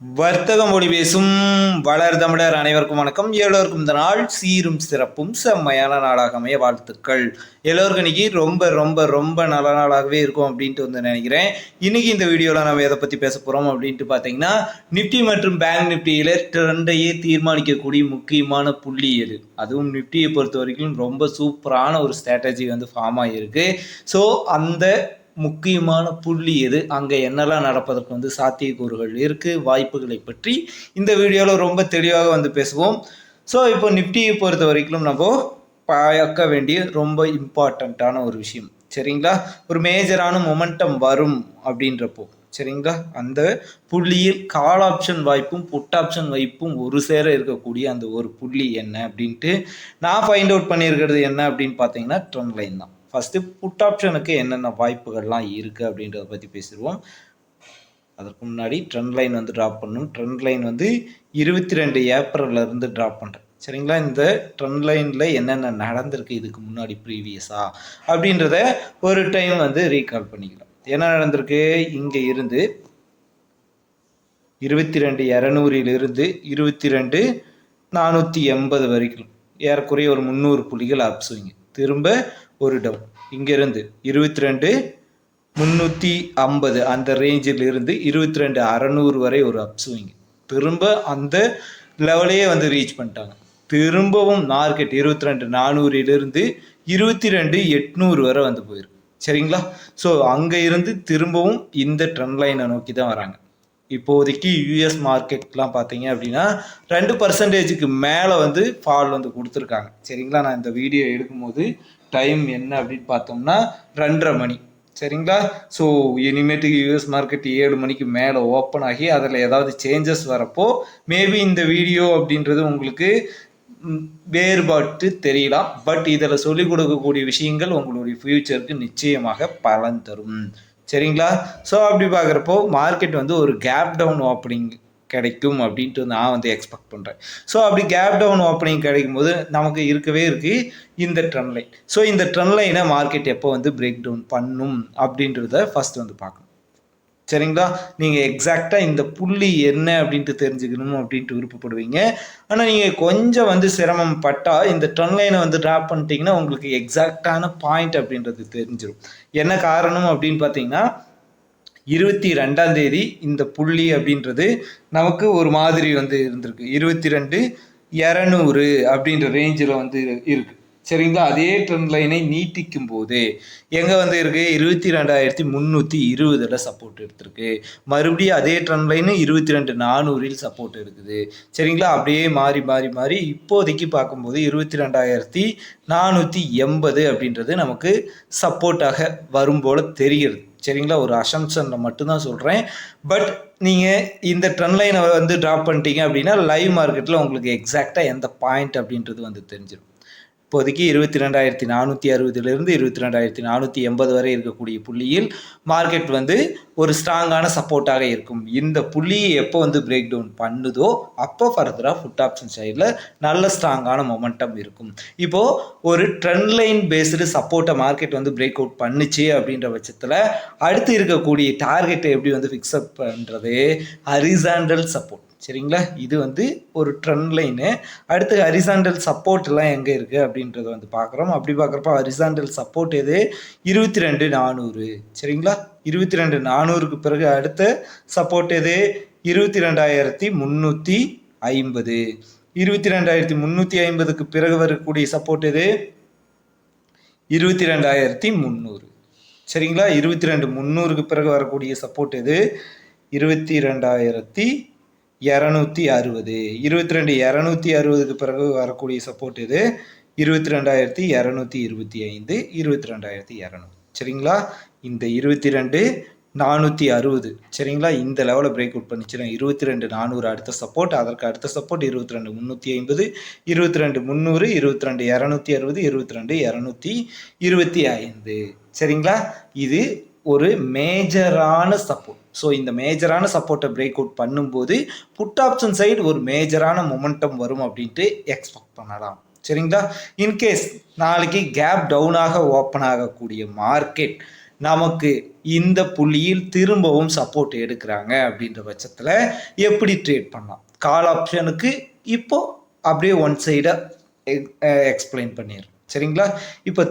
வர்த்தக மொழி பேசும் வளர் தமிழர் அனைவருக்கும் வணக்கம். எல்லோருக்கும் இந்த நாள் சீரும் சிறப்பும் செம்மையான நாளாக அமைய வாழ்த்துக்கள். எல்லோருக்கும் இன்னைக்கு ரொம்ப ரொம்ப ரொம்ப நல்ல நாளாகவே இருக்கும் அப்படின்ட்டு வந்து நினைக்கிறேன். இன்னைக்கு இந்த வீடியோவில் நம்ம எதை பற்றி பேச போகிறோம் அப்படின்ட்டு பார்த்தீங்கன்னா நிப்டி மற்றும் பேங்க் நிப்டியில் ட்ரெண்டையே தீர்மானிக்கக்கூடிய முக்கியமான புள்ளி எது? அதுவும் நிப்டியை பொறுத்த வரைக்கும் ரொம்ப சூப்பரான ஒரு ஸ்ட்ராட்டஜி வந்து ஃபார்ம் ஆகியிருக்கு ஸோ அந்த முக்கியமான புள்ளி எது? அங்கே என்னெல்லாம் நடப்பதற்கு வந்து சாத்தியக்கூறுகள் இருக்குது வாய்ப்புகளை பற்றி இந்த வீடியோவில் ரொம்ப தெளிவாக வந்து பேசுவோம். ஸோ இப்போ நிஃப்டியை பொறுத்த வரைக்கும் நம்ம பார்க்க வேண்டிய ரொம்ப இம்பார்ட்டண்ட்டான ஒரு விஷயம். சரிங்களா? ஒரு மேஜரான மொமெண்டம் வரும் அப்படின்றப்போ. சரிங்களா? அந்த புள்ளியில் கால் ஆப்ஷன் வாய்ப்பும் புட் ஆப்ஷன் வாய்ப்பும் ஒரு சேர இருக்கக்கூடிய அந்த ஒரு புள்ளி என்ன அப்படின்ட்டு நான் ஃபைண்ட் அவுட் பண்ணியிருக்கிறது என்ன அப்படின்னு பார்த்தீங்கன்னா ட்ரெண்ட் லைன் தான். ஃபஸ்ட்டு புட் ஆப்ஷனுக்கு என்னென்ன வாய்ப்புகள்லாம் இருக்குது அப்படின்றத பற்றி பேசிடுவோம். அதற்கு முன்னாடி ட்ரெண்ட் லைன் வந்து ட்ராப் பண்ணணும் ட்ரெண்ட் லைன் வந்து இருபத்தி ரெண்டு ஏப்ரல்லேருந்து ட்ராப் பண்ணுறேன் சரிங்களா? இந்த ட்ரெண்ட் லைனில் என்னென்ன நடந்திருக்கு இதுக்கு முன்னாடி ப்ரீவியஸாக அப்படின்றத ஒரு டைம் வந்து ரீகால் பண்ணிக்கலாம். என்ன நடந்திருக்கு? இங்கே இருந்து இருபத்தி ரெண்டு இரநூறிலிருந்து இருபத்தி ரெண்டு நானூற்றி எண்பது வரைக்கும். ஏறக்குறைய ஒரு முந்நூறு புள்ளிகள் அப்ஸ்விங்க திரும்ப ஒரு டவு இங்கேருந்து இருபத்தி ரெண்டு முந்நூற்றி ஐம்பது அந்த ரேஞ்சில் இருந்து இருபத்தி ரெண்டு அறநூறு வரை ஒரு அப்ஸ்விங் திரும்ப அந்த லெவலையே வந்து ரீச் பண்ணிட்டாங்க. திரும்பவும் மார்க்கெட் இருபத்தி ரெண்டு நானூறிலிருந்து இருபத்தி ரெண்டு எட்நூறு வரை வந்து போயிருக்கு. சரிங்களா? ஸோ அங்கே இருந்து திரும்பவும் இந்த ட்ரெண்ட் லைனை நோக்கி தான் வராங்க. இப்போதைக்கு யூஎஸ் மார்க்கெட்லாம் பார்த்தீங்க அப்படின்னா ரெண்டு பர்சன்டேஜுக்கு மேலே வந்து ஃபால் வந்து கொடுத்துருக்காங்க. சரிங்களா? நான் இந்த வீடியோ எடுக்கும்போது டைம் என்ன அப்படின்னு பார்த்தோம்னா ரெண்டரை மணி. சரிங்களா? ஸோ இனிமேட்டுக்கு யூஎஸ் மார்க்கெட் ஏழு மணிக்கு மேலே ஓப்பன் ஆகி அதில் ஏதாவது சேஞ்சஸ் வரப்போ மேபி இந்த வீடியோ அப்படின்றது உங்களுக்கு வேறுபாட்டு தெரியலாம். பட் இதில் சொல்லிக் கொடுக்கக்கூடிய விஷயங்கள் உங்களுடைய ஃப்யூச்சருக்கு நிச்சயமாக பலன் தரும். சரிங்களா? ஸோ அப்படி பார்க்குறப்போ மார்க்கெட் வந்து ஒரு கேப் டவுன் ஓப்பனிங் கிடைக்கும் அப்படின்ட்டு நான் வந்து எக்ஸ்பெக்ட் பண்ணுறேன் ஸோ அப்படி கேப் டவுன் ஓப்பனிங் கிடைக்கும் போது நமக்கு இருக்கவே இருக்குது இந்த ட்ரெண்ட் லைன் ஸோ இந்த ட்ரெண்ட் லைனை மார்க்கெட் எப்போ வந்து பிரேக் டவுன் பண்ணும் அப்படின்றத ஃபர்ஸ்ட் வந்து பார்க்கணும். சரிங்களா? நீங்கள் எக்ஸாக்டாக இந்த புள்ளி என்ன அப்படின்ட்டு தெரிஞ்சுக்கணும் அப்படின்ட்டு விருப்பப்படுவீங்க. ஆனால் நீங்கள் கொஞ்சம் வந்து சிரமம் பட்டால் இந்த ட்ரெண்ட் லைனை வந்து ட்ராப் பண்ணிட்டீங்கன்னா உங்களுக்கு எக்ஸாக்டான பாயிண்ட் அப்படின்றது தெரிஞ்சிடும் என்ன காரணம் அப்படின்னு பார்த்தீங்கன்னா இருபத்தி ரெண்டாம் தேதி இந்த புள்ளி அப்படின்றது நமக்கு ஒரு மாதிரி வந்து இருந்திருக்கு. இருபத்தி ரெண்டு இரநூறு அப்படின்ற ரேஞ்சில் வந்து இருக்கு. சரிங்களா? அதே ட்ரெண்ட் லைனை நீட்டிக்கும் போது எங்கே வந்து இருக்கு? இருபத்தி ரெண்டாயிரத்தி முந்நூற்றி இருபதில் சப்போர்ட் எடுத்திருக்கு. மறுபடியும் அதே ட்ரெண்ட் லைனு இருபத்தி ரெண்டு நானூறில் சப்போர்ட் எடுக்குது. சரிங்களா? அப்படியே மாறி மாறி மாறி இப்போதைக்கு பார்க்கும்போது இருபத்தி ரெண்டாயிரத்தி நானூற்றி எண்பது அப்படின்றது நமக்கு சப்போர்ட்டாக வரும் போல் தெரிகிறது. சரிங்களா? ஒரு அசம்ஷனில் மட்டும்தான் சொல்கிறேன் பட் நீங்கள் இந்த ட்ரெண்ட் லைனை வந்து ட்ராப் பண்ணிட்டீங்க அப்படின்னா லைவ் மார்க்கெட்டில் உங்களுக்கு எக்ஸாக்டாக எந்த பாயிண்ட் அப்படின்றது வந்து தெரிஞ்சிடும் இப்போதைக்கு இருபத்தி ரெண்டாயிரத்தி நானூற்றி அறுபதுலேருந்து இருபத்தி ரெண்டாயிரத்தி நானூற்றி எண்பது வரை இருக்கக்கூடிய புள்ளியில் மார்க்கெட் வந்து ஒரு ஸ்ட்ராங்கான சப்போர்ட்டாக இருக்கும். இந்த புள்ளியை எப்போ வந்து பிரேக் டவுன் பண்ணுதோ அப்போ ஃபர்தராக ஃபுட் ஆப்ஷன் சைடில் நல்ல ஸ்ட்ராங்கான மொமெண்டம் இருக்கும். இப்போது ஒரு ட்ரெண்ட் லைன் பேஸ்டு சப்போர்ட்டை மார்க்கெட் வந்து பிரேக் அவுட் பண்ணுச்சு அப்படின்ற பட்சத்தில் அடுத்து இருக்கக்கூடிய டார்கெட்டை எப்படி வந்து ஃபிக்ஸ் அப் பண்ணுறது ஹரிசாண்டல் சப்போர்ட் சரிங்களா? இது வந்து ஒரு ட்ரெண்ட் லைனு அடுத்து ஹரிசாண்டல் சப்போர்ட்லாம் எங்கே இருக்குது அப்படின்றத வந்து பார்க்குறோம். அப்படி பார்க்குறப்ப ஹரிசாண்டல் சப்போர்ட் எது? இருபத்தி ரெண்டு நானூறு. சரிங்களா? இருபத்தி ரெண்டு நானூறுக்கு பிறகு அடுத்த சப்போர்ட் எது? இருபத்தி ரெண்டாயிரத்தி முந்நூற்றி ஐம்பது. இருபத்தி ரெண்டாயிரத்தி முந்நூற்றி ஐம்பதுக்கு பிறகு வரக்கூடிய சப்போர்ட் எது? இருபத்தி ரெண்டாயிரத்தி முந்நூறு சரிங்களா? இருபத்தி ரெண்டு முந்நூறுக்கு பிறகு வரக்கூடிய சப்போர்ட் எது? இருபத்தி ரெண்டாயிரத்தி இரநூத்தி அறுபது. இருபத்தி ரெண்டு இரநூத்தி அறுபதுக்கு பிறகு வரக்கூடிய சப்போர்ட் இது இருபத்தி ரெண்டாயிரத்தி இரநூத்தி இருபத்தி ஐந்து இருபத்தி ரெண்டாயிரத்தி இரநூறு. சரிங்களா? இந்த இருபத்தி ரெண்டு நானூற்றி அறுபது. சரிங்களா? இந்த லெவலில் பிரேக் அவுட் பண்ணிச்சுன்னா இருபத்தி ரெண்டு நானூறு அடுத்த சப்போர்ட் அதற்கு அடுத்த சப்போர்ட் இருபத்தி ரெண்டு முந்நூற்றி ஐம்பது இருபத்தி ரெண்டு முந்நூறு இருபத்தி ரெண்டு இரநூத்தி அறுபது இருபத்தி ரெண்டு இரநூத்தி இருபத்தி ஐந்து. சரிங்களா? இது ஒரு மேஜரான சப்போர்ட் ஸோ இந்த மேஜரான சப்போர்ட்டை பிரேக் அவுட் பண்ணும்போது புட் ஆப்ஷன் சைடு ஒரு மேஜரான மொமெண்டம் வரும் அப்படின்ட்டு எக்ஸ்பெக்ட் பண்ணலாம். சரிங்களா? இன்கேஸ் நாளைக்கு கேப் டவுனாக ஓப்பன் ஆகக்கூடிய மார்க்கெட் நமக்கு இந்த புள்ளியில் திரும்பவும் சப்போர்ட் எடுக்கிறாங்க அப்படின்ற பட்சத்தில் எப்படி ட்ரேட் பண்ணலாம்? கால் ஆப்ஷனுக்கு இப்போ அப்படியே ஒன் சைடாக எக்ஸ்பிளைன் பண்ணிடுறேன். சரிங்களா? இப்போ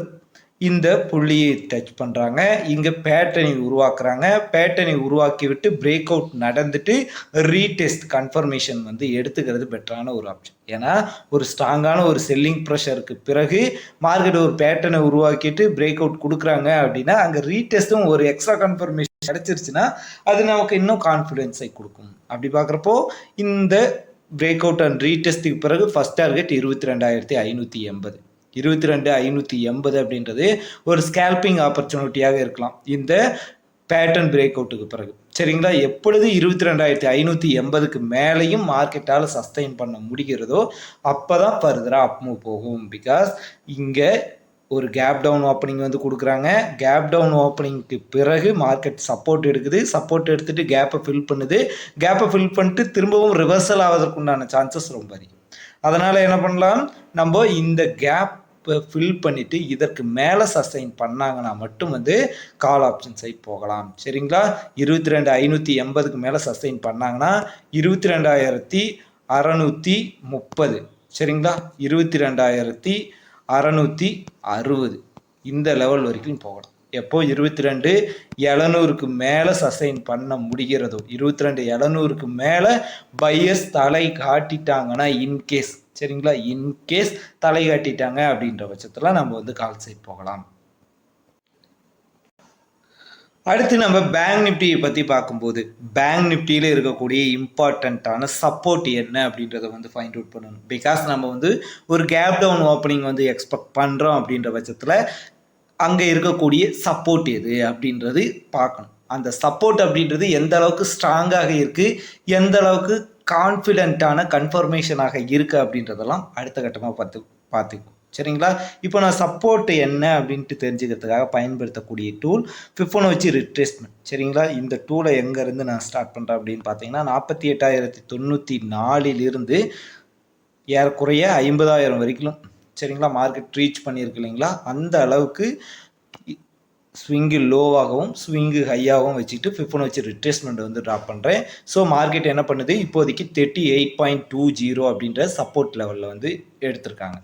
இந்த புள்ளியை டச் பண்ணுறாங்க இங்கே பேட்டர்னை உருவாக்குறாங்க. பேட்டர்னை உருவாக்கி விட்டு பிரேக் அவுட் நடந்துட்டு ரீடெஸ்ட் கன்ஃபர்மேஷன் வந்து எடுத்துக்கிறது பெட்டரான ஒரு ஆப்ஷன் ஏன்னா ஒரு ஸ்ட்ராங்கான ஒரு செல்லிங் ப்ரெஷருக்கு பிறகு மார்க்கெட் ஒரு பேட்டர்னை உருவாக்கிட்டு பிரேக் அவுட் கொடுக்குறாங்க அப்படின்னா அங்கே ரீடெஸ்ட்டும் ஒரு எக்ஸ்ட்ரா கன்ஃபர்மேஷன் கிடச்சிருச்சுன்னா அது நமக்கு இன்னும் கான்ஃபிடென்ஸை கொடுக்கும். அப்படி பார்க்குறப்போ இந்த பிரேக் அவுட் அண்ட் ரீடெஸ்ட்டுக்கு பிறகு ஃபஸ்ட் டார்கெட் இருபத்தி ரெண்டாயிரத்தி ஐநூற்றி எண்பது. இருபத்தி ரெண்டு ஐநூற்றி எண்பது அப்படின்றது ஒரு ஸ்கேல்பிங் ஆப்பர்ச்சுனிட்டியாக இருக்கலாம். இந்த பேட்டர்ன் பிரேக் அவுட்டுக்கு பிறகு. சரிங்களா? எப்பொழுது இருபத்தி ரெண்டாயிரத்தி ஐநூற்றி எண்பதுக்கு மேலேயும் மார்க்கெட்டால் சஸ்டைன் பண்ண முடிகிறதோ அப்போ தான் ஃபர்தராக அப் மூவ் போகும். பிகாஸ் இங்கே ஒரு கேப் டவுன் ஓப்பனிங் வந்து கொடுக்குறாங்க. கேப் டவுன் ஓப்பனிங்க்கு பிறகு மார்க்கெட் சப்போர்ட் எடுக்குது. சப்போர்ட் எடுத்துகிட்டு கேப்பை ஃபில் பண்ணுது. கேப்பை ஃபில் பண்ணிட்டு திரும்பவும் ரிவர்சல் ஆவதற்குண்டான சான்சஸ் ரொம்ப அதிகம். அதனால் என்ன பண்ணலாம்? நம்ம இந்த கேப் ஃபில் பண்ணிவிட்டு இதற்கு மேலே சஸ்டைன் பண்ணாங்கன்னா மட்டும் வந்து கால் ஆப்ஷன் சைட் போகலாம். சரிங்களா? இருபத்தி ரெண்டு ஐநூற்றி எண்பதுக்கு மேலே சஸ்டைன் பண்ணாங்கன்னா இருபத்தி ரெண்டாயிரத்தி அறநூற்றி முப்பது. சரிங்களா? இருபத்தி ரெண்டாயிரத்தி அறநூற்றி அறுபது. இந்த லெவல் வரைக்கும் போகலாம். எப்போ இருபத்தி ரெண்டு எழுநூறுக்கு மேலே சசைன் பண்ண முடிகிறதோ? இருபத்தி ரெண்டு எழுநூறுக்கு மேலே பையர்ஸ் தலை காட்டிட்டாங்கன்னா இன்கேஸ் சரிங்களா? இன்கேஸ் தலை காட்டிட்டாங்க அப்படின்ற பட்சத்தில் நம்ம வந்து கால் சைட் போகலாம். அடுத்து நம்ம பேங்க் நிஃப்டியை பற்றி பார்க்கும்போது பேங்க் நிஃப்டியில் இருக்கக்கூடிய இம்பார்ட்டண்ட்டான சப்போர்ட் என்ன அப்படின்றத வந்து ஃபைண்ட் அவுட் பண்ணணும். பிகாஸ் நம்ம வந்து ஒரு கேப் டவுன் ஓப்பனிங் வந்து எக்ஸ்பெக்ட் பண்ணுறோம் அப்படின்ற பட்சத்தில் அங்கே இருக்கக்கூடிய சப்போர்ட் எது அப்படின்றது பார்க்கணும். அந்த சப்போர்ட் அப்படின்றது எந்த அளவுக்கு ஸ்ட்ராங்காக இருக்குது எந்த அளவுக்கு கான்ஃபிடென்ட்டான கன்ஃபர்மேஷனாக இருக்குது அப்படின்றதெல்லாம் அடுத்த கட்டமாக பார்த்து பார்த்துக்கும் சரிங்களா? இப்போ நான் சப்போர்ட் என்ன அப்படின்ட்டு தெரிஞ்சுக்கிறதுக்காக பயன்படுத்தக்கூடிய டூல் ஃபிஃபோனை வச்சு ரிட்ரேஸ்மெண்ட் சரிங்களா? இந்த டூலை எங்கேருந்து நான் ஸ்டார்ட் பண்ணுறேன் அப்படின்னு பார்த்தீங்கன்னா நாற்பத்தி எட்டாயிரத்தி தொண்ணூற்றி நாலிலிருந்து ஏறக்குறைய ஐம்பதாயிரம் வரைக்கும் சரிங்களா? மார்க்கெட் ரீச் பண்ணியிருக்கு இல்லைங்களா? அந்த அளவுக்கு ஸ்விங்கு லோவாகவும் ஸ்விங்கு ஹையாகவும் வச்சுட்டு ஃபிஃப்னு வச்சு ரிட்ரேஸ்மெண்ட் வந்து ட்ராப் பண்ணுறேன் ஸோ மார்க்கெட் என்ன பண்ணுது? இப்போதைக்கு thirty eight point two zero அப்படின்ற சப்போர்ட் லெவலில் வந்து எடுத்திருக்காங்க.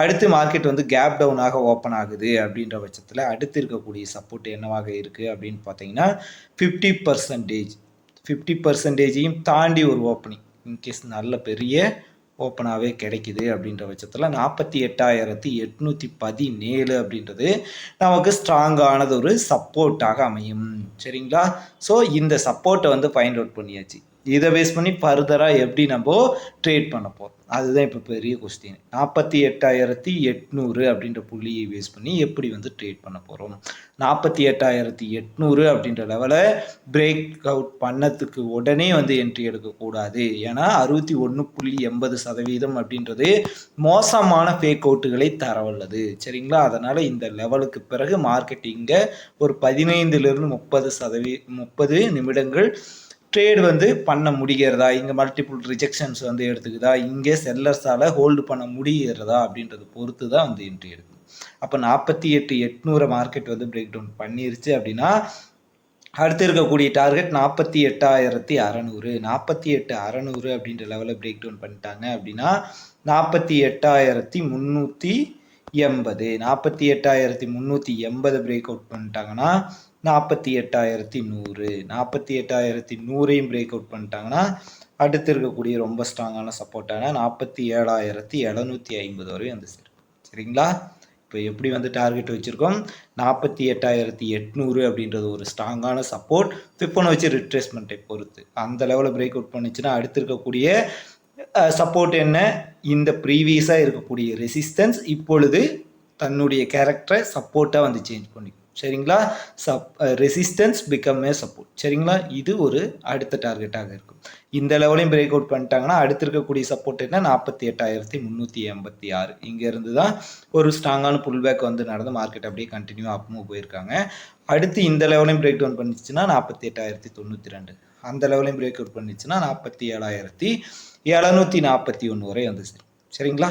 அடுத்து மார்க்கெட் வந்து கேப் டவுனாக ஓப்பன் ஆகுது அப்படின்ற பட்சத்தில் அடுத்து இருக்கக்கூடிய சப்போர்ட் என்னவாக இருக்குது அப்படின்னு பார்த்தீங்கன்னா ஃபிஃப்டி பர்சன்டேஜ் ஃபிஃப்டி பர்சன்டேஜையும் தாண்டி ஒரு ஓப்பனிங் இன்கேஸ் நல்ல பெரிய ஓப்பனாகவே கிடைக்குது அப்படின்ற பட்சத்தில் நாற்பத்தி எட்டாயிரத்தி எட்நூற்றி பதினேழு அப்படின்றது நமக்கு ஸ்ட்ராங்கானது ஒரு சப்போர்ட்டாக அமையும். சரிங்களா? ஸோ இந்த சப்போர்ட்டை வந்து ஃபைண்ட் அவுட் பண்ணியாச்சு. இதை பேஸ் பண்ணி ஃபர்தராக எப்படி நம்ம ட்ரேட் பண்ண போகிறோம் அதுதான் இப்போ பெரிய கொஸ்டின் நாற்பத்தி எட்டாயிரத்தி எட்நூறு அப்படின்ற புள்ளியை பேஸ் பண்ணி எப்படி வந்து ட்ரேட் பண்ண போகிறோம் நாற்பத்தி எட்டாயிரத்தி எட்நூறு அப்படின்ற லெவலை பிரேக் அவுட் பண்ணத்துக்கு உடனே வந்து என்ட்ரி எடுக்கக்கூடாது. ஏன்னா அறுபத்தி ஒன்று புள்ளி எண்பது சதவீதம் அப்படின்றது மோசமான ஃபேக் அவுட்டுகளை தரவல்லது. சரிங்களா? அதனால் இந்த லெவலுக்கு பிறகு மார்க்கெட்டிங்கை ஒரு பதினைந்துலேருந்து முப்பது சதவீ முப்பது நிமிடங்கள் ட்ரேட் வந்து பண்ண முடிகிறதா? இங்கே மல்டிபிள் ரிஜெக்ஷன்ஸ் வந்து எடுத்துக்குதா? இங்கே செல்லர்ஸால் ஹோல்டு பண்ண முடிகிறதா? அப்படின்றத பொறுத்து தான் வந்து என்ட்ரி எடுக்கும் அப்போ நாற்பத்தி எட்டு எட்நூறு மார்க்கெட் வந்து பிரேக் டவுன் பண்ணிருச்சு அப்படின்னா அடுத்து இருக்கக்கூடிய டார்கெட் நாற்பத்தி எட்டாயிரத்தி அறநூறு. நாற்பத்தி எட்டு அறநூறு அப்படின்ற லெவலில் பிரேக் டவுன் பண்ணிட்டாங்க அப்படின்னா நாற்பத்தி எட்டாயிரத்தி முந்நூற்றி எண்பது. நாற்பத்தி எட்டாயிரத்தி முந்நூற்றி எண்பது பிரேக் அவுட் பண்ணிட்டாங்கன்னா நாற்பத்தி எட்டாயிரத்தி நூறு. நாற்பத்தி எட்டாயிரத்தி நூறையும் பிரேக் அவுட் பண்ணிட்டாங்கன்னா அடுத்து இருக்கக்கூடிய ரொம்ப ஸ்ட்ராங்கான சப்போர்ட்டான நாற்பத்தி ஏழாயிரத்தி எழுநூற்றி ஐம்பது வரையும் வந்து சரிங்களா? இப்போ எப்படி வந்து டார்கெட் வச்சுருக்கோம்? நாற்பத்தி எட்டாயிரத்தி எட்நூறு அப்படின்றது ஒரு ஸ்ட்ராங்கான சப்போர்ட் ஃபிப்பனை வச்சு ரிட்ரேஸ்மெண்ட்டை பொறுத்து. அந்த லெவலில் பிரேக் அவுட் பண்ணிச்சுன்னா அடுத்து இருக்கக்கூடிய சப்போர்ட் என்ன? இந்த ப்ரீவியஸாக இருக்கக்கூடிய ரெசிஸ்டன்ஸ் இப்பொழுது தன்னுடைய கேரக்டரை சப்போர்ட்டாக வந்து சேஞ்ச் பண்ணி சரிங்களா? Sub resistance become a support சரிங்களா? இது ஒரு அடுத்த டார்கெட்டாக இருக்கும். இந்த லெவலையும் பிரேக் அவுட் பண்ணிட்டாங்கன்னா அடுத்து இருக்கக்கூடிய சப்போர்ட் என்ன? நாற்பத்தி எட்டாயிரத்தி முந்நூற்றி எண்பத்தி ஆறு. இங்கேருந்து தான் ஒரு ஸ்ட்ராங்கான புல் பேக் வந்து நடந்து மார்க்கெட் அப்படியே கண்டினியூ அப்மூவ் போயிருக்காங்க. அடுத்து இந்த லெவலையும் பிரேக் டவுன் பண்ணிச்சுன்னா நாற்பத்தி எட்டாயிரத்தி தொண்ணூற்றி ரெண்டு. அந்த லெவலையும் பிரேக் அவுட் பண்ணிச்சுன்னா நாற்பத்தி ஏழாயிரத்தி எழுநூற்றி நாற்பத்தி ஒன்று வரை வந்துச்சு. சரிங்களா?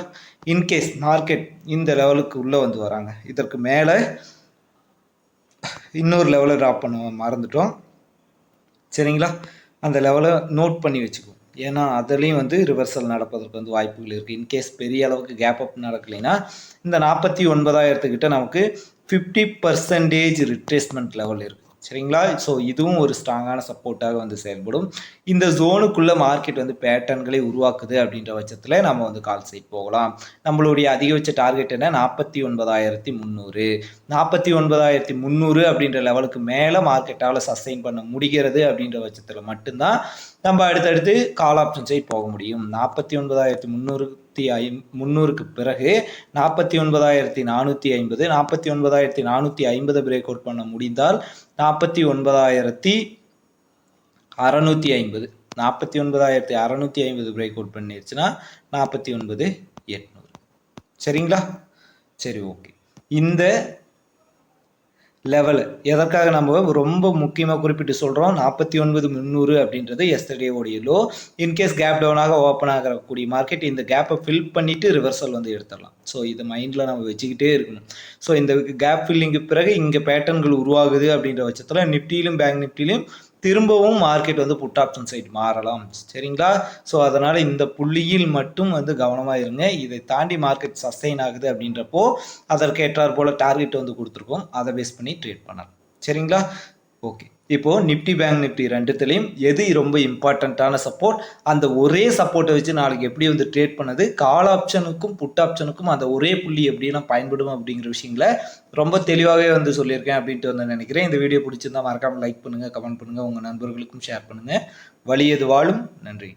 இன்கேஸ் மார்க்கெட் இந்த லெவலுக்கு உள்ளே வந்து வராங்க. இதற்கு மேலே இன்னொரு லெவலை ட்ராப் பண்ண மறந்துட்டோம். சரிங்களா? அந்த லெவலை நோட் பண்ணி வச்சுக்குவோம். ஏன்னா அதுலேயும் வந்து ரிவர்சல் நடப்பதற்கு வந்து வாய்ப்புகள் இருக்குது இன்கேஸ் பெரிய அளவுக்கு கேப் அப் நடக்கலைன்னா இந்த நாற்பத்தி ஒன்பதாயிரத்துக்கிட்ட நமக்கு ஃபிஃப்டி பர்சன்டேஜ் ரிட்ரேஸ்மெண்ட் லெவல் இருக்குது சரிங்களா? ஸோ இதுவும் ஒரு ஸ்ட்ராங்கான சப்போர்ட்டாக வந்து செயல்படும். இந்த ஜோனுக்குள்ளே மார்க்கெட் வந்து பேட்டர்ன்களை உருவாக்குது அப்படின்ற பட்சத்தில் நம்ம வந்து கால் சைட் போகலாம். நம்மளுடைய அதிகபட்ச டார்கெட் என்ன? நாற்பத்தி ஒன்பதாயிரத்தி முந்நூறு நாற்பத்தி ஒன்பதாயிரத்தி முந்நூறு அப்படின்ற லெவலுக்கு மேலே மார்க்கெட்டால் சஸ்டெயின் பண்ண முடிகிறது அப்படின்ற பட்சத்தில் மட்டும்தான் நம்ம அடுத்தடுத்து கால் ஆப்ஷன் சைட் போக முடியும். நாற்பத்தி ஒன்பதாயிரத்தி முந்நூறு முந்நூறுத்தி ஐ முந்நூறுக்கு பிறகு நாற்பத்தி ஒன்பதாயிரத்தி நானூற்றி ஐம்பது நாற்பத்தி ஒன்பதாயிரத்தி நானூற்றி ஐம்பது பிரேக் அவுட் பண்ண முடிந்தால் நாற்பத்தி ஒன்பதாயிரத்தி அறநூற்றி ஐம்பது. நாற்பத்தி ஒன்பதாயிரத்தி அறநூற்றி ஐம்பது பிரேக் அவுட் பண்ணிருச்சுன்னா நாற்பத்தி ஒன்பது எட்நூறு. சரிங்களா? சரி ஓகே இந்த லெவலு எதற்காக நம்ம ரொம்ப முக்கியமாக குறிப்பிட்டு சொல்கிறோம் நாற்பத்தி ஒன்பது முந்நூறு அப்படின்றது எஸ்டர்டே உடைய லோ இன்கேஸ் கேப் டவுனாக ஓப்பன் ஆகக்கூடிய மார்க்கெட் இந்த கேப்பை ஃபில் பண்ணிவிட்டு ரிவர்சல் வந்து எடுத்துடலாம். ஸோ இதை மைண்டில் நம்ம வச்சுக்கிட்டே இருக்கணும். ஸோ இந்த கேப் ஃபில்லிங்கு பிறகு இங்கே பேட்டர்ன்கள் உருவாகுது அப்படின்ற பட்சத்தில் நிஃப்டியிலும் பேங்க் நிஃப்டிலையும் திரும்பவும் மார்க்கெட் வந்து புட் ஆப்ஷன் சைடு மாறலாம். சரிங்களா? ஸோ அதனால் இந்த புள்ளியில் மட்டும் வந்து கவனமாக இருங்க. இதை தாண்டி மார்க்கெட் சஸ்டெயின் ஆகுது அப்படின்றப்போ அதற்கேற்றார் போல் டார்கெட் வந்து கொடுத்துருக்கோம். அதை பேஸ் பண்ணி ட்ரேட் பண்ணலாம். சரிங்களா? ஓகே இப்போது நிஃப்டி பேங்க் நிஃப்டி ரெண்டுத்துலேயும் எது ரொம்ப இம்பார்ட்டண்ட்டான சப்போர்ட் அந்த ஒரே சப்போர்ட்டை வச்சு நாளைக்கு எப்படி வந்து ட்ரேட் பண்ணது கால் ஆப்ஷனுக்கும் புட் ஆப்ஷனுக்கும் அந்த ஒரே புள்ளி எப்படிலாம் பயன்படும் அப்படிங்கிற விஷயங்களை ரொம்ப தெளிவாகவே வந்து சொல்லியிருக்கேன் அப்படின்ட்டு வந்து நினைக்கிறேன். இந்த வீடியோ பிடிச்சிருந்தா மறக்காமல் லைக் பண்ணுங்கள் கமெண்ட் பண்ணுங்கள் உங்கள் நண்பர்களுக்கும் ஷேர் பண்ணுங்கள் வழியது வாழும்? நன்றி.